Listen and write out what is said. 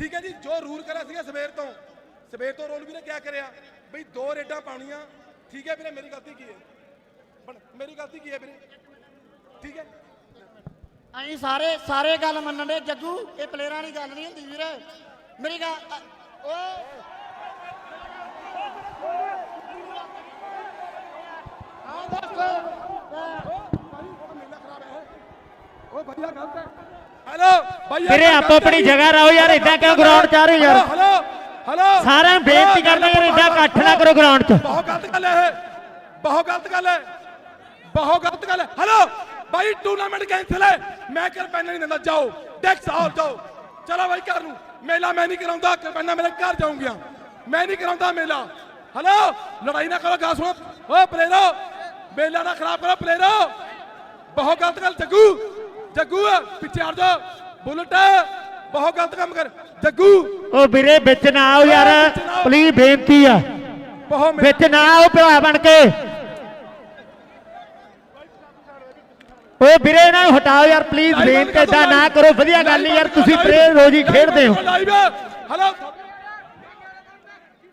ਠੀਕ ਹੈ ਜੀ ਜੋ ਰੂਲ ਕਰਿਆ ਸੀਗਾ ਸਵੇਰ ਤੋਂ। ਸਵੇਰ ਤੋਂ ਰੂਲ ਵੀਰੇ ਕਿਆ ਕਰਿਆ? ਬਈ ਦੋ ਰੇਡਾਂ ਪਾਉਣੀਆਂ। ਠੀਕ ਹੈ ਵੀਰੇ ਮੇਰੀ ਗਲਤੀ ਕੀ ਹੈ? ਬਣ- ਮੇਰੀ ਗਲਤੀ ਕੀ ਹੈ ਵੀਰੇ? ਠੀਕ ਹੈ? ਅਸੀਂ ਸਾਰੇ ਸਾਰੇ ਗੱਲ ਮੰਨਣ ਦੇ ਜੱਗੂ ਇਹ ਪਲੇਅਰਾਂ ਵਾਲੀ ਗੱਲ ਨਹੀਂ ਹੁੰਦੀ ਵੀਰੇ। ਮੇਰੀ ਗੱਲ ਓਏ। ਹਾਂ ਦੱਸ। ਉਹ ਵਧੀਆ ਗਲਤ ਹੈ। ਹੈਲੋ ਵੀਰੇ ਆਪੋ ਆਪਣੀ ਜਗ੍ਹਾ ਰਹੋ ਯਾਰ ਇਦਾਂ ਕਿਉਂ ਗਰਾਊਂਡ ਚ ਆ ਰਹੇ ਯਾਰ? ਹੈਲੋ ਹੈਲੋ ਸਾਰਿਆਂ ਨੂੰ ਬੇਨਤੀ ਕਰਦਾ ਯਾਰ ਏਦਾਂ ਇਕੱਠ ਨਾ ਕਰੋ ਗਰਾਊਂਡ 'ਚ। ਬਹੁਤ ਗਲਤ ਗੱਲ ਹੈ ਇਹ ਬਹੁਤ ਗਲਤ ਗੱਲ ਹੈ ਬਹੁਤ ਗਲਤ ਗੱਲ ਹੈ। ਹੈਲੋ ਭਾਈ ਟੂਰਨਾਮੈਂਟ ਕੈਂਸਲ ਹੈ ਮੈਂ ਕਰ ਪੈਨ ਨਹੀਂ ਦਿੰਦਾ ਜਾਓ ਟੈਕਸ ਆਓ ਜਾਓ। ਚਲੋ ਭਾਈ ਘਰ ਨੂੰ। ਮੇਲਾ ਮੈਂ ਨਹੀਂ ਕਰਾਉਂਦਾ ਕਰਪੈਨਾ ਮੇਰੇ ਘਰ ਜਾਉਂਗੀਆਂ ਮੈਂ ਨਹੀਂ ਕਰਾਉਂਦਾ ਮੇਲਾ। ਹੈਲੋ ਲੜਾਈ ਨਾ ਕਰੋ ਗਾ ਸੁਣੋ। ਓ ਪਲੇਰੋ। ਮੇਲਾ ਨਾ ਖਰਾਬ ਕਰੋ ਪਲੇਰੋ। ਬਹੁਤ ਗਲਤ ਗੱਲ ਜੱਗੂ। ਜੱਗੂ ਪਿੱਛੇ ਹਟ ਜਾ। ਬੁਲਟ ਬਹੁਤ ਗਲਤ ਕੰਮ ਕਰ। ਜੱਗੂ। ਉਹ ਵੀਰੇ ਵਿੱਚ ਨਾ ਆਓ ਯਾਰ। ਪਲੀਜ਼ ਬੇਨਤੀ ਆ। ਬਹੁਤ ਵਿੱਚ ਨਾ ਆਓ ਭਰਾ ਬਣ ਕੇ। ਓਏ ਵੀਰੇ ਇਹਨਾਂ ਨੂੰ ਹਟਾਓ ਯਾਰ। ਪਲੀਜ਼ ਬੇਨਤੀ ਏਦਾਂ ਨਾ ਕਰੋ। ਵਧੀਆ ਗੱਲ ਨਹੀਂ ਯਾਰ। ਤੁਸੀਂ ਪਲੇਅਰ ਰੋਜ਼ ਖੇਡਦੇ ਹੋ। ਹੈਲੋ